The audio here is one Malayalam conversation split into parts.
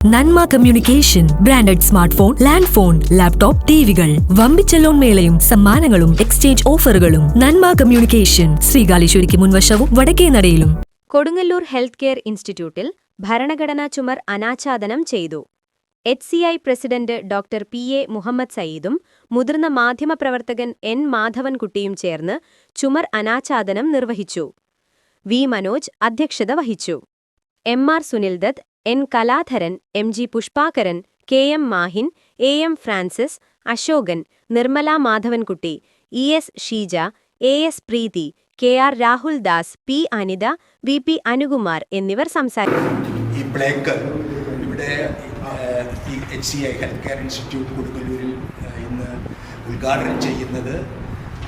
Nanma communication branded smart phone land phone laptop ടിവികൾ. വമ്പിച്ച ലോൺ മേളയും സമ്മാനങ്ങളും എക്സ്ചേഞ്ച് ഓഫറുകളും. നന്മ കമ്മ്യൂണിക്കേഷൻ ശ്രീകാലേശ്വരിക്ക് മുൻവശവും വടക്കേ നടയിലും. കൊടുങ്ങല്ലൂർ ഹെൽത്ത് കെയർ ഇൻസ്റ്റിറ്റ്യൂട്ടിൽ ഭരണഘടനാ ചുമർ അനാച്ഛാദനം ചെയ്തു. H C I president doctor P A Muhammad സയീദും മുതിർന്ന മാധ്യമപ്രവർത്തകൻ എൻ മാധവൻകുട്ടിയും ചേർന്ന് ചുമർ അനാച്ഛാദനം നിർവഹിച്ചു. വി മനോജ് അധ്യക്ഷത വഹിച്ചു. M R Sunildutt N Kaladharan M G Pushpakaran K M Mahin A M Francis Ashokan Nirmala Madhavankutty E S Sheeja A S Preethi K R Rahul Das P Anitha V P Anukumar എന്നിവർ സംസാരിച്ചു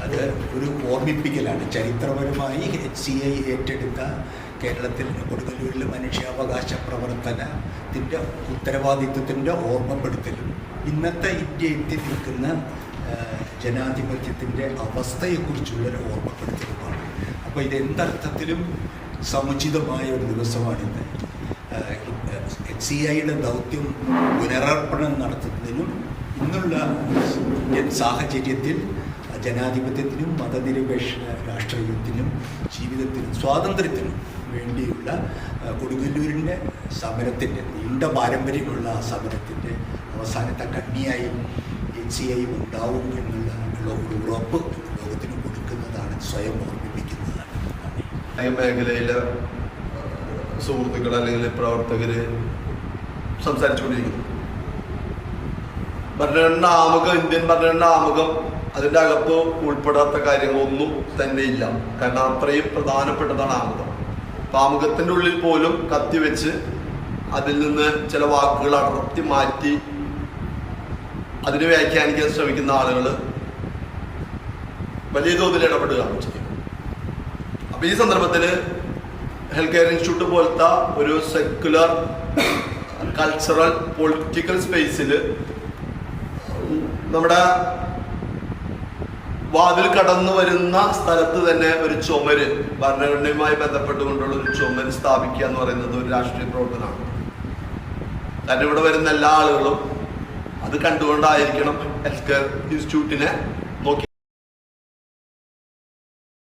അത് ഒരു ഓർമ്മിപ്പിക്കലാണ്. ചരിത്രപരമായി എച്ച് സി ഐ ഏറ്റെടുത്ത കേരളത്തിൽ കൊടുങ്ങല്ലൂരിലെ മനുഷ്യാവകാശ പ്രവർത്തനത്തിന്റെ ഉത്തരവാദിത്വത്തിന്റെ ഓർമ്മപ്പെടുത്തലും ഇന്നത്തെ ഇന്ത്യ എത്തി നിൽക്കുന്ന ജനാധിപത്യത്തിന്റെ ജനാധിപത്യത്തിന്റെ അവസ്ഥയെക്കുറിച്ചുള്ളൊരു ഓർമ്മപ്പെടുത്തലുമാണ്. അപ്പോൾ ഇത് എന്തർത്ഥത്തിലും സമുചിതമായ ഒരു ദിവസമാണിന്ന് സി ഐയുടെ ദൗത്യം പുനരർപ്പണം നടത്തുന്നതിനും ഇന്നുള്ള ഇന്ത്യൻ സാഹചര്യത്തിൽ ജനാധിപത്യത്തിനും മതനിരപേക്ഷ രാഷ്ട്രീയത്തിനും ജീവിതത്തിനും സ്വാതന്ത്ര്യത്തിനും വേണ്ടിയുള്ള കൊടുങ്ങല്ലൂരിന്റെ സമരത്തിന്റെ നീണ്ട പാരമ്പര്യമുള്ള ആ സമരത്തിന്റെ അവസാനത്തെ കണ്ണിയായും എച്ച് സി ഐ ഉണ്ടാവും എന്നുള്ള ഒരു ഉറപ്പ് ലോകത്തിന് കൊടുക്കുന്നതാണ് സ്വയം ഓർമ്മിപ്പിക്കുന്നതാണ്. മേഖലയിലെ സുഹൃത്തുക്കൾ അല്ലെങ്കിൽ പ്രവർത്തകർ സംസാരിച്ചുകൊണ്ടിരിക്കുന്നു. ഭരണഘടന ആമുഖം ഇന്ത്യൻ ഭരണഘടന ആമുഖം അതിന്റെ അകത്ത് ഉൾപ്പെടാത്ത കാര്യങ്ങളൊന്നും തന്നെ ഇല്ല. കാരണം അത്രയും പ്രധാനപ്പെട്ടതാണ് ആമുഖം. അപ്പൊ ആമുഖത്തിന്റെ ഉള്ളിൽ പോലും കത്തി വെച്ച് അതിൽ നിന്ന് ചില വാക്കുകൾ അടർത്തി മാറ്റി അതിനെ വ്യാഖ്യാനിക്കാൻ ശ്രമിക്കുന്ന ആളുകൾ വലിയ തോതിൽ ഇടപെടുകയാണ് ചെയ്യും അപ്പൊ ഈ സന്ദർഭത്തിൽ ഹെൽത്ത് കെയർ ഇൻസ്റ്റിറ്റ്യൂട്ട് പോലത്തെ ഒരു സെക്കുലർ കൾച്ചറൽ പൊളിറ്റിക്കൽ സ്പേസിൽ നമ്മുടെ വാതിൽ കടന്നു വരുന്ന സ്ഥലത്ത് തന്നെ ഒരു ചുമര് ഭരണഘടനയുമായി ബന്ധപ്പെട്ടുകൊണ്ടുള്ള ഒരു ചുമര് സ്ഥാപിക്കുക എന്ന് പറയുന്നത് ഒരു രാഷ്ട്രീയ പ്രവർത്തനമാണ്. കാരണം ഇവിടെ വരുന്ന എല്ലാ ആളുകളും അത് കണ്ടുകൊണ്ടായിരിക്കണം ഹെൽത്ത് കെയർ ഇൻസ്റ്റിറ്റ്യൂട്ടിനെ